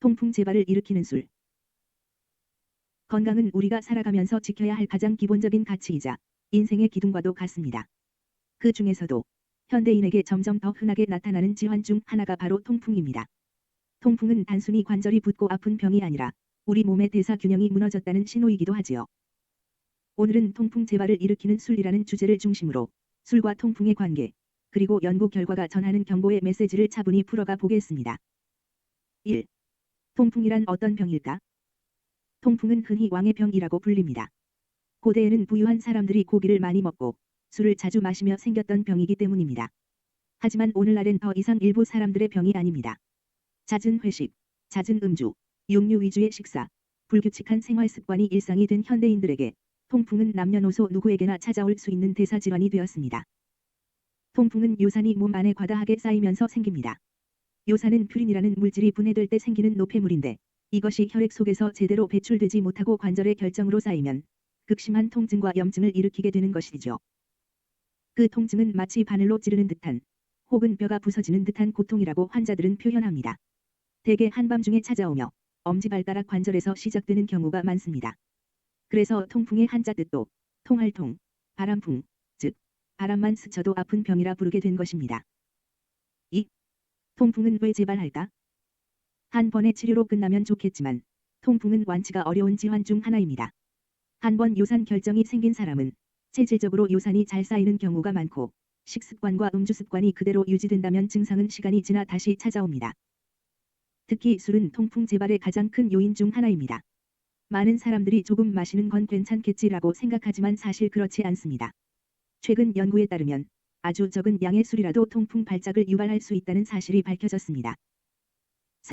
통풍 재발을 일으키는 술. 건강은 우리가 살아가면서 지켜야 할 가장 기본적인 가치이자 인생의 기둥과도 같습니다. 그 중에서도 현대인에게 점점 더 흔하게 나타나는 질환 중 하나가 바로 통풍입니다. 통풍은 단순히 관절이 붓고 아픈 병이 아니라 우리 몸의 대사 균형이 무너졌다는 신호이기도 하지요. 오늘은 통풍 재발을 일으키는 술이라는 주제를 중심으로 술과 통풍의 관계, 그리고 연구 결과가 전하는 경고의 메시지를 차분히 풀어가 보겠습니다. 1. 통풍이란 어떤 병일까? 통풍은 흔히 왕의 병이라고 불립니다. 고대에는 부유한 사람들이 고기를 많이 먹고 술을 자주 마시며 생겼던 병이기 때문입니다. 하지만 오늘날엔 더 이상 일부 사람들의 병이 아닙니다. 잦은 회식, 잦은 음주, 육류 위주의 식사, 불규칙한 생활 습관이 일상이 된 현대인들에게 통풍은 남녀노소 누구에게나 찾아올 수 있는 대사질환이 되었습니다. 통풍은 요산이 몸 안에 과다하게 쌓이면서 생깁니다. 요산은 퓨린이라는 물질이 분해될 때 생기는 노폐물인데 이것이 혈액 속에서 제대로 배출되지 못하고 관절의 결정으로 쌓이면 극심한 통증과 염증을 일으키게 되는 것이죠. 그 통증은 마치 바늘로 찌르는 듯한 혹은 뼈가 부서지는 듯한 고통이라고 환자들은 표현합니다. 대개 한밤중에 찾아오며 엄지발가락 관절에서 시작되는 경우가 많습니다. 그래서 통풍의 한자 뜻도 통할통, 바람풍, 즉 바람만 스쳐도 아픈 병이라 부르게 된 것입니다. 2. 통풍은 왜 재발할까? 한 번의 치료로 끝나면 좋겠지만 통풍은 완치가 어려운 질환 중 하나입니다. 한 번 요산 결정이 생긴 사람은 체질적으로 요산이 잘 쌓이는 경우가 많고 식습관과 음주 습관이 그대로 유지된다면 증상은 시간이 지나 다시 찾아옵니다. 특히 술은 통풍 재발의 가장 큰 요인 중 하나입니다. 많은 사람들이 조금 마시는 건 괜찮겠지라고 생각하지만 사실 그렇지 않습니다. 최근 연구에 따르면 아주 적은 양의 술이라도 통풍 발작을 유발할 수 있다는 사실이 밝혀졌습니다.